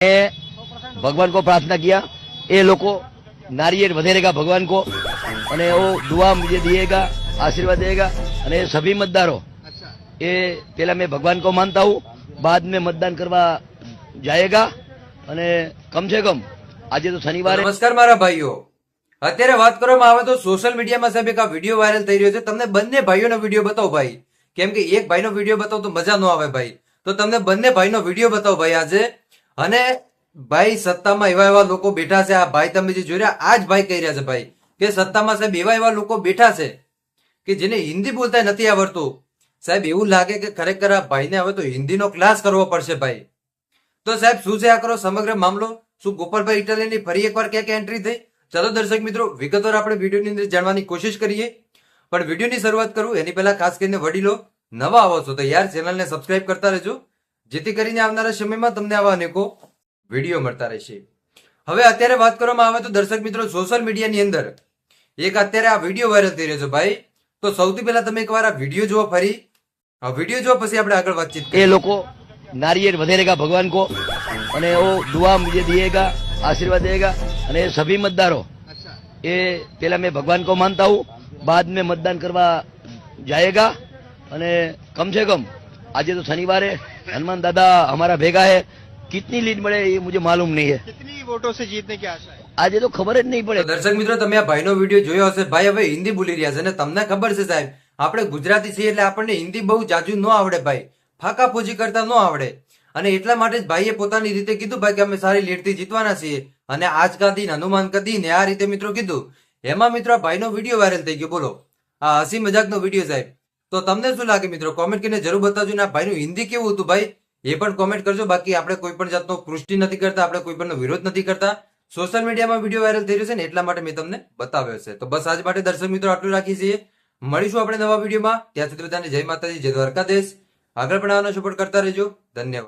ने भगवान को प्रार्थना किया ये लोग को नारियल વધેરેગા ભગવાન को અને वो दुआ मुझे दिएगा आशीर्वाद देगा અને सभी मतदारों ये पहला मैं भगवान को मानता हूँ बाद में मतदान કરવા जाएगा અને કમ સે કમ આજે તો શનિવારે નમસ્કાર મારા ભાઈઓ અત્યારે વાત કરવામાં આવે તો સોશિયલ મીડિયામાં સાહેબ એક આ વિડીયો વાયરલ થઈ રહ્યો છે તમને બંને ભાઈઓનો વિડીયો બતાવો ભાઈ કેમ કે એક ભાઈનો વિડીયો બતાવો તો મજા ન આવે ભાઈ તો તમને બંને ભાઈનો વિડીયો બતાવો ભાઈ આજે અને ભાઈ, સત્તામાં એવા એવા લોકો બેઠા છે. આ ભાઈ તમે જે જોઈ રહ્યા, આ જ ભાઈ કહી રહ્યા છે ભાઈ, કે સત્તામાં સાહેબ એવા એવા લોકો બેઠા છે કે જેને હિન્દી બોલતા નથી આવડતું. સાહેબ, એવું લાગે કે ખરેખર આ ભાઈને હવે તો હિન્દીનો ક્લાસ કરવો પડશે ભાઈ. તો સાહેબ, શું છે આ કરો સમગ્ર મામલો? શું ગોપાલભાઈ ઇટાલિયનની ફરી એકવાર ક્યાં ક્યાં એન્ટ્રી થઈ? ચાલો દર્શક મિત્રો, વિગતવાર આપણે વિડીયોની અંદર જાણવાની કોશિશ કરીએ. પણ વિડીયોની શરૂઆત કરું, એની પહેલા ખાસ કરીને વડીલો નવા આવો છો તો યાર ચેનલને સબસ્ક્રાઇબ કરતા રહેજો. જેથી કરીને આવનારા સમયમાં તમને આવા અનેકો વીડિયો મળતા રહેશે. હવે અત્યારે વાત કરવામાં આવે તો દર્શક મિત્રો સોશિયલ મીડિયાની અંદર એક અત્યારે આ વીડિયો વાયરલ થઈ રહ્યો છે ભાઈ. તો સૌથી પહેલા તમે એકવાર આ વીડિયો જુઓ ફરી. આ વીડિયો જુઓ, પછી આપણે આગળ વાતચીત એ લોકો નારિયેર વધેરેગા ભગવાન કો અને ઓ દુઆ મુજે દિયેગા, આશીર્વાદ દેગા અને સભી મતદારો. એ પેલા મેં ભગવાન કો માનતા હું, બાદ મેં મતદાન કરવા જાયેગા અને કમ કમસે કમ આજે તો શનિવારે हनुमान दादा हमारा भेगा है कितनी लीड મળે ये मुझे मालूम नहीं है कितनी वोटों से जीतने की आशा है આજે તો ખબર જ નહીં તો પડે દર્શક મિત્રો તમે આ ભાઈનો વિડીયો જોયો હશે ભાઈ હવે હિન્દી બોલી રહ્યા છે ને તમને ખબર છે સાહેબ આપણે ગુજરાતી છીએ એટલે આપણને હિન્દી બહુ જાજુ ન આવડે ભાઈ ફાકા ફોજી કરતા ન આવડે અને એટલા માટે જ ભાઈએ પોતાની રીતે કીધું ભાઈ કે અમે સારી લીડથી જીતવાના છીએ અને આજ કાદી ને હનુમાન કદી ને આ રીતે મિત્રો કીધું એમાં મિત્રો આ ભાઈનો વિડીયો વાયરલ થઈ ગયો બોલો આ હસી મજાકનો વિડીયો સાહેબ તો તમને શું લાગે મિત્રો? કોમેન્ટ કરીને જરૂર બતાવજો ને ભાઈનું હિન્દી કેવું હતું ભાઈ? એ પણ કોમેન્ટ કરજો. બાકી આપણે કોઈ પણ જાતનો પુષ્ટિ નથી કરતા, આપણે કોઈ પણ વિરોધ નથી કરતા. સોશિયલ મીડિયામાં વીડિયો વાયરલ થઈ રહ્યો છે ને એટલા માટે મેં તમને બતાવ્યો છે. તો બસ આજ માટે દર્શક મિત્રો આટલું રાખીએ છીએ. મળીશું આપણે નવા વિડીયોમાં. ત્યાં સુધી બધાને જય માતાજી, જય દ્વારકાધીશ. આગળ પણ આવવાનો સપોર્ટ કરતા રહેજો. ધન્યવાદ.